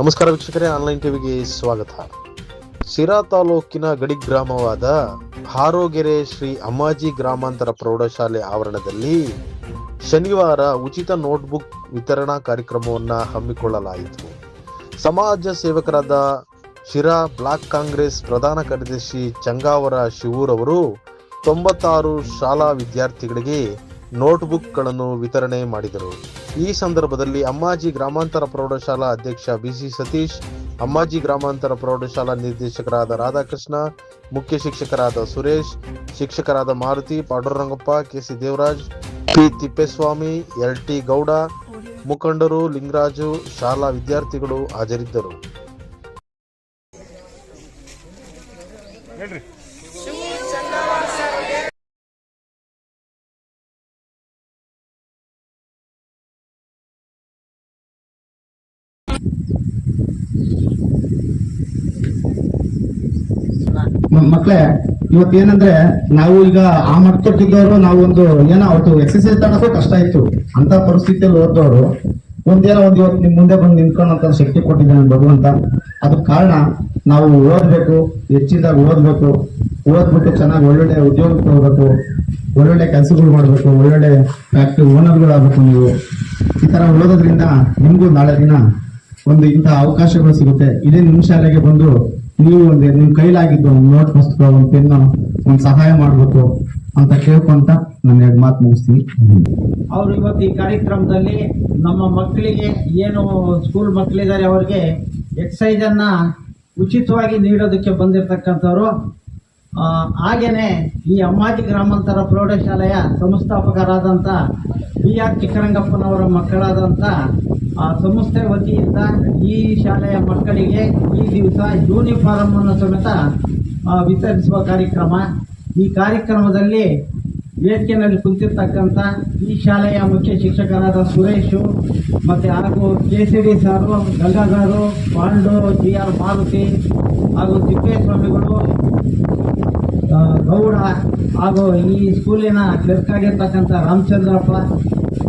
ನಮಸ್ಕಾರ ವೀಕ್ಷಕರೇ ಆನ್ಲೈನ್ ಟಿವಿಗೆ ಸ್ವಾಗತ. ಶಿರಾ ತಾಲೂಕಿನ ಗಡಿ ಗ್ರಾಮವಾದ ಹಾರೋಗೆರೆ ಶ್ರೀ ಅಮ್ಮಾಜಿ ಗ್ರಾಮಾಂತರ ಪ್ರೌಢಶಾಲೆ ಆವರಣದಲ್ಲಿ ಶನಿವಾರ ಉಚಿತ ನೋಟ್ಬುಕ್ ವಿತರಣಾ ಕಾರ್ಯಕ್ರಮವನ್ನು ಹಮ್ಮಿಕೊಳ್ಳಲಾಯಿತು. ಸಮಾಜ ಸೇವಕರಾದ ಶಿರಾ ಬ್ಲಾಕ್ ಕಾಂಗ್ರೆಸ್ ಪ್ರಧಾನ ಕಾರ್ಯದರ್ಶಿ ಚಂಗಾವರ ಶಿವೂರವರು ತೊಂಬತ್ತಾರು ಶಾಲಾ ವಿದ್ಯಾರ್ಥಿಗಳಿಗೆ ನೋಟ್ಬುಕ್ಗಳನ್ನು ವಿತರಣೆ ಮಾಡಿದರು. ಈ ಸಂದರ್ಭದಲ್ಲಿ ಅಮ್ಮಾಜಿ ಗ್ರಾಮಾಂತರ ಪ್ರೌಢಶಾಲಾ ಅಧ್ಯಕ್ಷ ಬಿಸಿ ಸತೀಶ್, ಅಮ್ಮಾಜಿ ಗ್ರಾಮಾಂತರ ಪ್ರೌಢಶಾಲಾ ನಿರ್ದೇಶಕರಾದ ರಾಧಾಕೃಷ್ಣ, ಮುಖ್ಯ ಶಿಕ್ಷಕರಾದ ಸುರೇಶ್, ಶಿಕ್ಷಕರಾದ Maruti, Pandurangappa, KC Devaraj, P Tippeswamy, L T Gowda, ಮುಖಂಡರು, ಲಿಂಗರಾಜು, ಶಾಲಾ ವಿದ್ಯಾರ್ಥಿಗಳು ಹಾಜರಿದ್ದರು. ಮ- ಇವತ್ತೇನಂದ್ರೆ ನಾವು ಈಗ ಆ ಮಟ್ಟದವರು ನಾವು ಒಂದು ಏನೋ ಅವತ್ತು ಎಕ್ಸಸೈಸ್ ತಗೋಕೋ ಕಷ್ಟ ಇತ್ತು. ಅಂತ ಪರಿಸ್ಥಿತಿಯಲ್ಲಿ ಓದೋರು ಒಂದೇನೋ ಒಂದು ಇವತ್ತು ನಿಮ್ ಮುಂದೆ ಬಂದು ನಿಂತ್ಕೊಂಡಂತ ಶಕ್ತಿ ಕೊಟ್ಟಿದ್ದಾನೆ ಭಗವಂತ. ಅದಕ್ಕೆ ಕಾರಣ ನಾವು ಓದ್ಬೇಕು, ಹೆಚ್ಚಿದಾಗ ಓದ್ಬೇಕು, ಓದ್ಬಿಟ್ಟು ಚೆನ್ನಾಗಿ ಒಳ್ಳೊಳ್ಳೆ ಉದ್ಯೋಗಕ್ಕೆ ಹೋಗ್ಬೇಕು ಒಳ್ಳೊಳ್ಳೆ ಕೆಲಸಗಳು ಮಾಡ್ಬೇಕು, ಒಳ್ಳೊಳ್ಳೆ ಫ್ಯಾಕ್ಟ್ರಿ ಓನರ್ಗಳಾಗಬೇಕು ನೀವು. ಈ ತರ ಓದೋದ್ರಿಂದ ನಿಮ್ಗೂ ನಾಳೆ ದಿನ ಒಂದು ಇಂತಹ ಅವಕಾಶಗಳು ಸಿಗುತ್ತೆ. ಇದೇ ನಿಮ್ ಶಾಲೆಗೆ ಬಂದು ನೀವು ಒಂದು ನಿಮ್ ಕೈಲಾಗಿದ್ದು ಒಂದು ನೋಟ್ ಪುಸ್ತಕ, ಒಂದು ಪೆನ್ನು ಒಂದು ಸಹಾಯ ಮಾಡ್ಬೇಕು ಅಂತ ಕೇಳ್ಕೊಂತ ನನ್ನ ಎರಡು ಮಾತು ಮುಗಿಸ್ತೀನಿ. ಅವರು ಇವತ್ತು ಈ ಕಾರ್ಯಕ್ರಮದಲ್ಲಿ ನಮ್ಮ ಮಕ್ಕಳಿಗೆ ಏನು ಸ್ಕೂಲ್ ಮಕ್ಕಳಿದ್ದಾರೆ ಅವ್ರಿಗೆ ಎಕ್ಸೈಸ್ ಅನ್ನ ಉಚಿತವಾಗಿ ನೀಡೋದಕ್ಕೆ ಬಂದಿರತಕ್ಕಂಥವ್ರು ಹಾಗೇನೆ ಈ ಅಮ್ಮಾಜಿ ಗ್ರಾಮಾಂತರ ಪ್ರೌಢಶಾಲೆಯ ಸಂಸ್ಥಾಪಕರಾದಂಥ ಬಿ ಆರ್ ಚಿಕ್ಕರಂಗಪ್ಪನವರ ಮಕ್ಕಳಾದಂಥ ಆ ಸಂಸ್ಥೆ ವತಿಯಿಂದ ಈ ಶಾಲೆಯ ಮಕ್ಕಳಿಗೆ ಈ ದಿವಸ ಯೂನಿಫಾರ್ಮ್ ಅನ್ನು ಸಮೇತ ವಿತರಿಸುವ ಕಾರ್ಯಕ್ರಮ. ಈ ಕಾರ್ಯಕ್ರಮದಲ್ಲಿ ವೇದಿಕೆಯಲ್ಲಿ ಕುಳಿತಿರ್ತಕ್ಕಂಥ ಈ ಶಾಲೆಯ ಮುಖ್ಯ ಶಿಕ್ಷಕರಾದ ಸುರೇಶು ಮತ್ತು ಹಾಗೂ K C D sir, Gangadhar, Pandu G R Maruti ಹಾಗೂ ತಿಪ್ಪೇಸ್ವಾಮಿಗಳು ಗೌಡ ಹಾಗೂ ಈ ಸ್ಕೂಲಿನ ಕ್ಲರ್ಕ್ ಆಗಿರ್ತಕ್ಕಂಥ ರಾಮಚಂದ್ರಪ್ಪ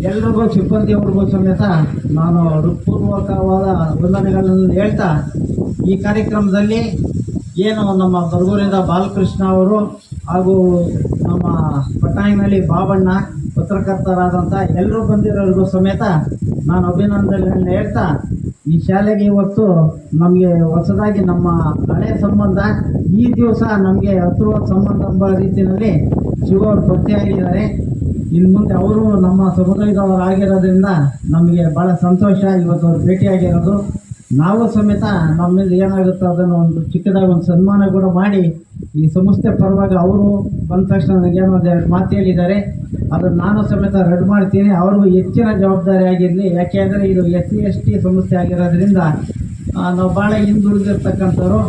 ಎಲ್ರಿಗೂ ಸಿಬ್ಬಂದಿಯವ್ರಿಗೂ ಸಮೇತ ನಾನು ಹೃತ್ಪೂರ್ವಕವಾದ ವಂದನೆಗಳನ್ನು ಹೇಳ್ತಾ ಈ ಕಾರ್ಯಕ್ರಮದಲ್ಲಿ ಏನು ನಮ್ಮ ಬರಗೂರಿಂದ ಬಾಲಕೃಷ್ಣ ಅವರು ಹಾಗೂ ನಮ್ಮ ಪಟ್ಟಾಯಿನಲ್ಲಿ ಬಾಬಣ್ಣ ಪತ್ರಕರ್ತರಾದಂಥ ಎಲ್ಲರೂ ಬಂದಿರೋರಿಗೂ ಸಮೇತ ನಾನು ಅಭಿನಂದನೆಗಳನ್ನು ಹೇಳ್ತಾ ಈ ಶಾಲೆಗೆ ಇವತ್ತು ನಮಗೆ ಹೊಸದಾಗಿ ನಮ್ಮ ಹಳೆ ಸಂಬಂಧ ಈ ದಿವಸ ನಮಗೆ ಹತ್ತಿರವಾದ ಸಂಬಂಧ ಎಂಬ ರೀತಿಯಲ್ಲಿ ಶಿವ ಅವರು ಪರಿಚಯ ಇನ್ನು ಮುಂದೆ ಅವರು ನಮ್ಮ ಸಮುದಾಯದವರಾಗಿರೋದ್ರಿಂದ ನಮಗೆ ಭಾಳ ಸಂತೋಷ. ಇವತ್ತು ಅವ್ರು ಭೇಟಿಯಾಗಿರೋದು. ನಾವು ಸಮೇತ ನಮ್ಮಿಂದ ಏನಾಗುತ್ತೋ ಅದನ್ನು ಒಂದು ಚಿಕ್ಕದಾಗಿ ಒಂದು ಸನ್ಮಾನ ಕೂಡ ಮಾಡಿ ಈ ಸಂಸ್ಥೆ ಪರವಾಗಿ ಅವರು ಬಂದ ತಕ್ಷಣ ನನಗೆ ಒಂದು ಎರಡು ಮಾತು ಹೇಳಿದ್ದಾರೆ. ಅದನ್ನು ನಾನು ಸಮೇತ ರೆಡ್ ಮಾಡ್ತೀನಿ. ಅವರು ಹೆಚ್ಚಿನ ಜವಾಬ್ದಾರಿ ಆಗಿರಲಿ. ಯಾಕೆಂದರೆ ಇದು ಎಸ್ ಸಿ ಎಸ್ ಟಿ ಸಂಸ್ಥೆ ಆಗಿರೋದ್ರಿಂದ ನಾವು ಭಾಳ ಹಿಂದುಳಿದಿರ್ತಕ್ಕಂಥವ್ರು.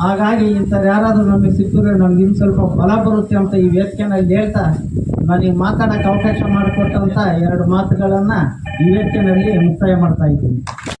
ಹಾಗಾಗಿ ಇಂಥವ್ರು ಯಾರಾದರೂ ನಮಗೆ ಸಿಕ್ಕಿದ್ರೆ ನಮ್ಗೆ ಇನ್ನು ಸ್ವಲ್ಪ ಫಲ ಬರುತ್ತೆ ಅಂತ ಈ ವೇದಿಕೆನಲ್ಲಿ ಹೇಳ್ತಾ ನನಗೆ ಮಾತಾಡೋಕ್ಕೆ ಅವಕಾಶ ಮಾಡಿಕೊಟ್ಟಂಥ ಎರಡು ಮಾತುಗಳನ್ನು ಈ ವೇದಿಕೆನಲ್ಲಿ ಮುಕ್ತಾಯ ಮಾಡ್ತಾ ಇದ್ದೀನಿ.